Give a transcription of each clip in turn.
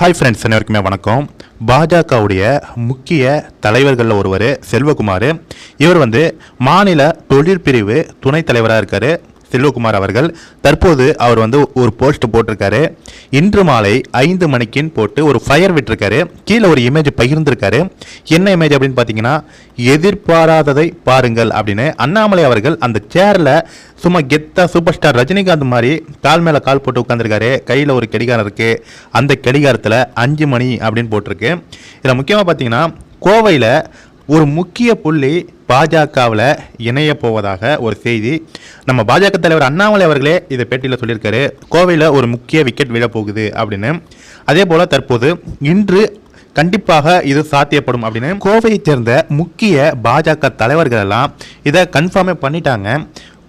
Hi friends அனைவருக்குமே வணக்கம். பாஜகவுடைய முக்கிய தலைவர்களில் ஒருவர் செல்வகுமார். இவர் வந்து மாநில தொழிற்பிரிவு துணைத் தலைவராக இருக்கார். செல்வகுமார் அவர்கள். தற்போது அவர் வந்து ஒரு போஸ்ட் போட்டிருக்காரு. இன்று மாலை ஐந்து மணிக்குன்னு போட்டு ஒரு ஃபயர் விட்டுருக்காரு. கீழே ஒரு இமேஜ் பகிர்ந்திருக்காரு. என்ன இமேஜ் அப்படின்னு பார்த்தீங்கன்னா எதிர்பாராததை பாருங்கள் அப்படின்னு அண்ணாமலை அவர்கள் அந்த சேரில் சும்மா கெத்தா சூப்பர் ஸ்டார் ரஜினிகாந்த் மாதிரி கால் மேலே கால் போட்டு உட்காந்துருக்காரு கையில் ஒரு கடிகாரம் இருக்குது அந்த கடிகாரத்தில் அஞ்சு மணி அப்படின்னு போட்டிருக்கு. இதில் முக்கியமாக பார்த்தீங்கன்னா கோவையில் ஒரு முக்கிய புள்ளி பாஜகவில் இணைய போவதாக ஒரு செய்தி. நம்ம பாஜக தலைவர் அண்ணாமலை அவர்களே இதை பேட்டியில் சொல்லியிருக்காரு. கோவையில் ஒரு முக்கிய விக்கெட் விழப்போகுது அப்படின்னு. அதே போல் தற்போது இன்று கண்டிப்பாக இது சாத்தியப்படும் அப்படின்னு. கோவையைச் சேர்ந்த முக்கிய பாஜக தலைவர்கள் எல்லாம் இதை கன்ஃபார்மே பண்ணிட்டாங்க.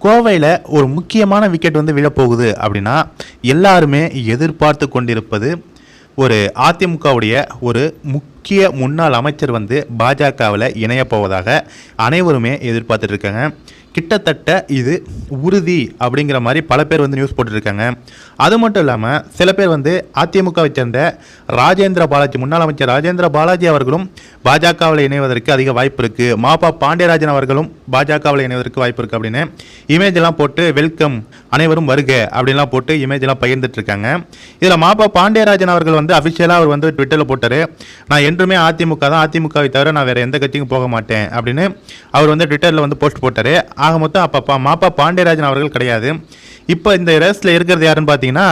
கோவையில் ஒரு முக்கியமான விக்கெட் வந்து விழப்போகுது அப்படின்னா எல்லாருமே எதிர்பார்த்து கொண்டிருப்பது ஒரு அதிமுகவுடைய ஒரு முக்கிய முக்கிய முன்னாள் அமைச்சர் வந்து பாஜகவில் இணையப் போவதாக அனைவருமே எதிர்பார்த்துட்டு இருக்காங்க. கிட்டத்தட்ட இது உறுதி அப்படிங்கிற மாதிரி பல பேர் வந்து நியூஸ் போட்டுருக்காங்க. அது மட்டும் இல்லாமல் சில பேர் வந்து அதிமுகவை சேர்ந்த ராஜேந்திர பாலாஜி முன்னாள் அமைச்சர் ராஜேந்திர பாலாஜி அவர்களும் பாஜகவில் இணைவதற்கு அதிக வாய்ப்பு இருக்குது மாப்பா பாண்டியராஜன் அவர்களும் பாஜகவில் இணைவதற்கு வாய்ப்பு இருக்குது அப்படின்னு இமேஜ்லாம் போட்டு வெல்கம் அனைவரும் வருக அப்படின்லாம் போட்டு இமேஜ்லாம் பகிர்ந்துட்டுருக்காங்க இதில் மாப்பா பாண்டியராஜன் அவர்கள் வந்து அஃபிஷியலாக அவர் வந்து ட்விட்டரில் போட்டார். நான் என்றுமே அதிமுக தான் அதிமுகவை தவிர நான் வேறு எந்த கட்சிக்கும் போக மாட்டேன் அப்படின்னு அவர் வந்து ட்விட்டரில் வந்து போஸ்ட் போட்டார். ஆக மொத்தம் அப்பப்பா மாப்பா பாண்டியராஜன் அவர்கள் கிடையாது. இப்போ இந்த ரேஸில் இருக்கிறது யாருன்னு பார்த்தீங்கன்னா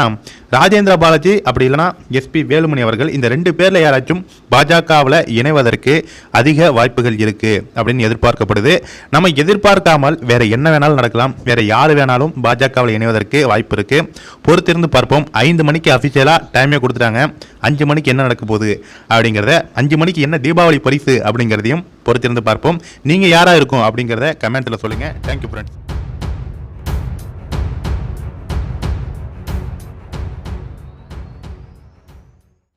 ராஜேந்திர பாலாஜி அப்படி இல்லைனா எஸ்பி வேலுமணி அவர்கள். இந்த ரெண்டு பேரில் யாராச்சும் பாஜகவில் இணைவதற்கு அதிக வாய்ப்புகள் இருக்குது அப்படின்னு எதிர்பார்க்கப்படுது. நம்ம எதிர்பார்க்காமல் வேறு என்ன வேணாலும் நடக்கலாம். வேறு யார் வேணாலும் பாஜகவில் இணைவதற்கு வாய்ப்பு இருக்குது பொறுத்திருந்து பார்ப்போம். ஐந்து மணிக்கு அஃபிஷியலாக டைமே கொடுத்துட்டாங்க. அஞ்சு மணிக்கு என்ன நடக்க போகுது அப்படிங்கிறத அஞ்சு மணிக்கு என்ன தீபாவளி பரிசு அப்படிங்கிறதையும் பொறுத்திருந்து பார்ப்போம். நீங்கள் யாராக இருக்கும் அப்படிங்கிறத கமெண்ட்டில் சொல்லுங்கள் தேங்க்யூ ஃப்ரெண்ட்ஸ்